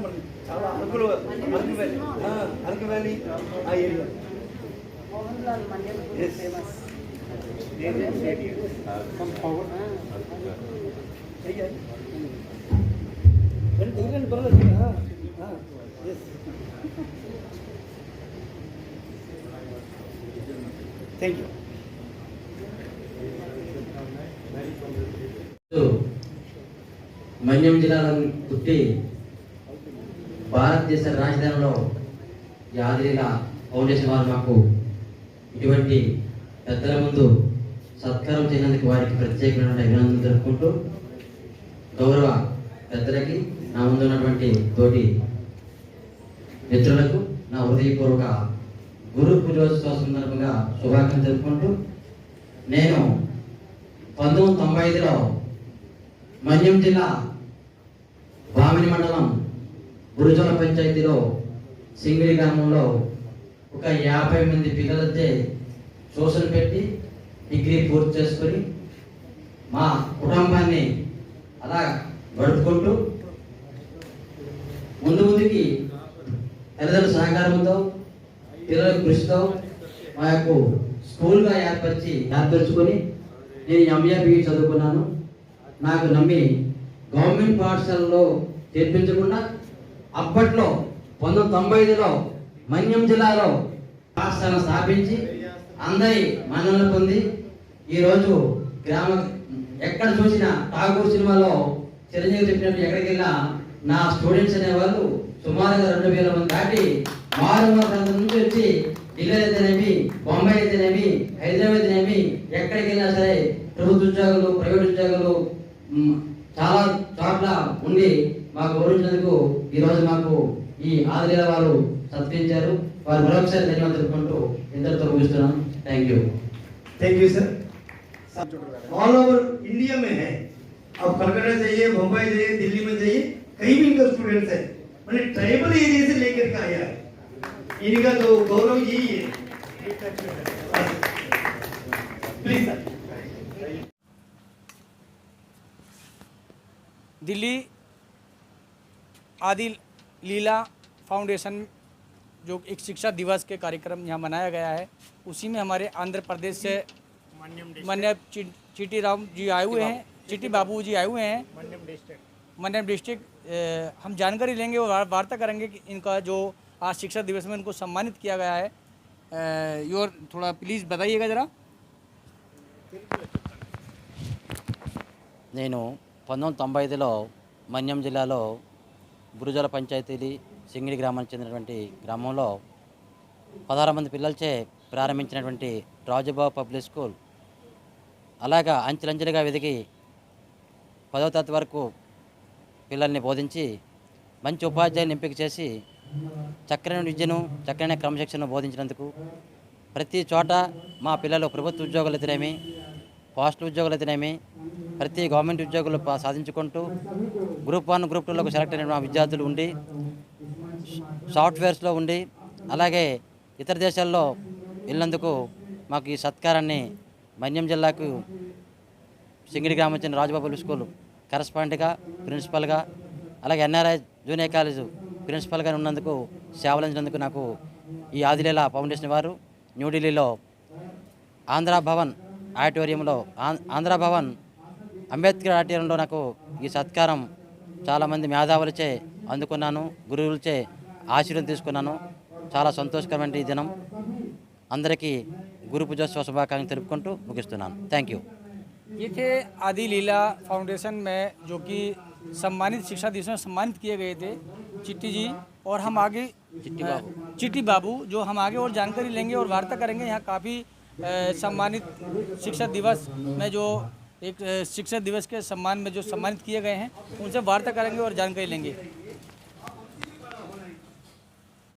మనకి చాలా అరకులు అరకు వ్యాలీ ఆ, అరకు వ్యాలీ ఆ area Mohan Lal Manyam Yes. Famous భారతదేశ రాజధానిలో యాదగిరిల ఫౌండేషన్ వారు మాకు ఇటువంటి పెద్దల ముందు సత్కారం చేయడానికి వారికి ప్రత్యేకమైన అభినందనలు జరుపుకుంటూ గౌరవ పెద్దలకి నా ముందు ఉన్నటువంటి తోటి మిత్రులకు నా హృదయపూర్వక గురు పూజోత్సవ సందర్భంగా శుభాకాంక్షలు జరుపుకుంటూ నేను పంతొమ్మిది తొంభై ఐదులో మన్యం జిల్లా బామిని మండలం గురుజన పంచాయతీలో సింగిడి గ్రామంలో ఒక యాభై మంది పిల్లలతో ట్యూషన్ పెట్టి డిగ్రీ పూర్తి చేసుకొని మా కుటుంబాన్ని అలా గడుపుకుంటూ ముందు ముందుకి తల్లిదండ్రుల సహకారంతో పిల్లల కృషితో మా యొక్క స్కూల్గా ఏర్పరిచి ఏర్పరచుకొని నేను ఎంఏ చదువుకున్నాను. నాకు నమ్మి గవర్నమెంట్ పాఠశాలలో చేర్పించకుండా అప్పట్లో పంతొమ్మిది తొంభై ఐదులో మన్యం జిల్లాలో పాఠశాల స్థాపించి అందరి మన్ననలు పొంది ఈరోజు గ్రామ ఎక్కడ చూసినా ఠాగూర్ సినిమాలో చిరంజీవి చెప్పినట్టు ఎక్కడికి వెళ్ళినా నా స్టూడెంట్స్ అనేవాళ్ళు సుమారుగా రెండు వేల మంది దాటి మారుమూల ప్రాంతం నుంచి వచ్చి ఢిల్లీ అయితేనేమి బొంబాయి అయితేనేమి హైదరాబాద్ అయితేనేమి ఎక్కడికి వెళ్ళినా సరే ప్రభుత్వ ఉద్యోగులు ప్రైవేట్ ఉద్యోగులు చాలా చోట్ల ఉండి మాకు గౌరవించినందుకు ఈరోజు మాకు ఈ ఆదిల వారు సత్కరించారు వారు మరొకసారి ధన్యవాదాలు తెలుపుకుంటూ ఇంతటితో ముగిస్తున్నాను thank you thank you sir all over India में है अब कलकत्ता जाइए मुंबई जाइए दिल्ली में जाइए कहीं भी इनका स्टूडेंट्स है मैंने ट्राइबल एरिया से लेकर के आया है इनका तो गौरव यही है प्लीज सर दिल्ली आदि लीला फाउंडेशन जो एक शिक्षा दिवस के कार्यक्रम यहाँ मनाया गया है उसी में हमारे आंध्र प्रदेश से मन्य ची- चीटी राम जी आए हुए हैं चीटी बाबू जी आए हुए हैं मन्यम डिस्ट्रिक्ट अ, हम जानकारी लेंगे और वार- वार्ता करेंगे कि इनका जो आज शिक्षा दिवस में इनको सम्मानित किया गया है योर थोड़ा प्लीज़ बताइएगा ज़रा నేను పంతొమ్మిది వందల తొంభై ఐదులో మన్యం జిల్లాలో బురుజల పంచాయతీలి సింగిడి గ్రామానికి చెందినటువంటి గ్రామంలో పదహారు మంది పిల్లలచే ప్రారంభించినటువంటి రాజుబాబు పబ్లిక్ స్కూల్. అలాగా అంచెలంచెలుగా వెదిగి పదవ తరగతి వరకు పిల్లల్ని బోధించి మంచి ఉపాధ్యాయులను ఎంపిక చేసి చక్కని విద్యను చక్కని క్రమశిక్షణను బోధించినందుకు ప్రతి చోట మా పిల్లలు ప్రభుత్వ ఉద్యోగులు ఎదురేమి. పోస్టల్ ఉద్యోగులు అయితేనేమి ప్రతి గవర్నమెంట్ ఉద్యోగులు పా- సాధించుకుంటూ గ్రూప్ వన్ గ్రూప్ టూలకు సెలెక్ట్ అయిన విద్యార్థులు ఉండి సాఫ్ట్వేర్స్లో ఉండి అలాగే ఇతర దేశాల్లో వెళ్ళినందుకు మాకు ఈ సత్కారాన్ని మన్యం జిల్లాకు సింగిడి గ్రామం చెందిన రాజబాబు స్కూల్ కరస్పాండెంట్గా ప్రిన్సిపల్గా అలాగే ఎన్ఆర్ఐ జూనియర్ కాలేజ్ ప్రిన్సిపల్గా ఉన్నందుకు సేవలు నాకు ఈ ఆదిలేల ఫౌండేషన్ వారు న్యూఢిల్లీలో ఆంధ్ర భవన్ ఆడిటోరియంలో ఆం- ఆంధ్ర భవన్ అంబేద్కర్ ఆడిటోరియంలో నాకు ఈ సత్కారం చాలామంది మేధావులచే అందుకున్నాను గురువులచే ఆశీర్వాదం తీసుకున్నాను చాలా సంతోషకరమైన ఈ దినం అందరికీ గురు పూజోత్సవ శుభాకాంక్షలు తెలుపుకుంటూ ముగిస్తున్నాను థ్యాంక్ యూ ये थे आदि लीला फाउंडेशन में जो कि सम्मानित शिक्षा दिवस में सम्मानित किए गए थे चिट्टी जी और हम आगे चिट्टी अ, बाबू। चिट्टी बाबू जो हम आगे और जानकारी लेंगे और वार्ता करेंगे यहाँ काफ़ी सम्मानित शिक्षा दिवस में जो एक शिक्षक दिवस के सम्मान में जो सम्मानित किए गए हैं, उनसे वार्ता करेंगे और जानकारी लेंगे।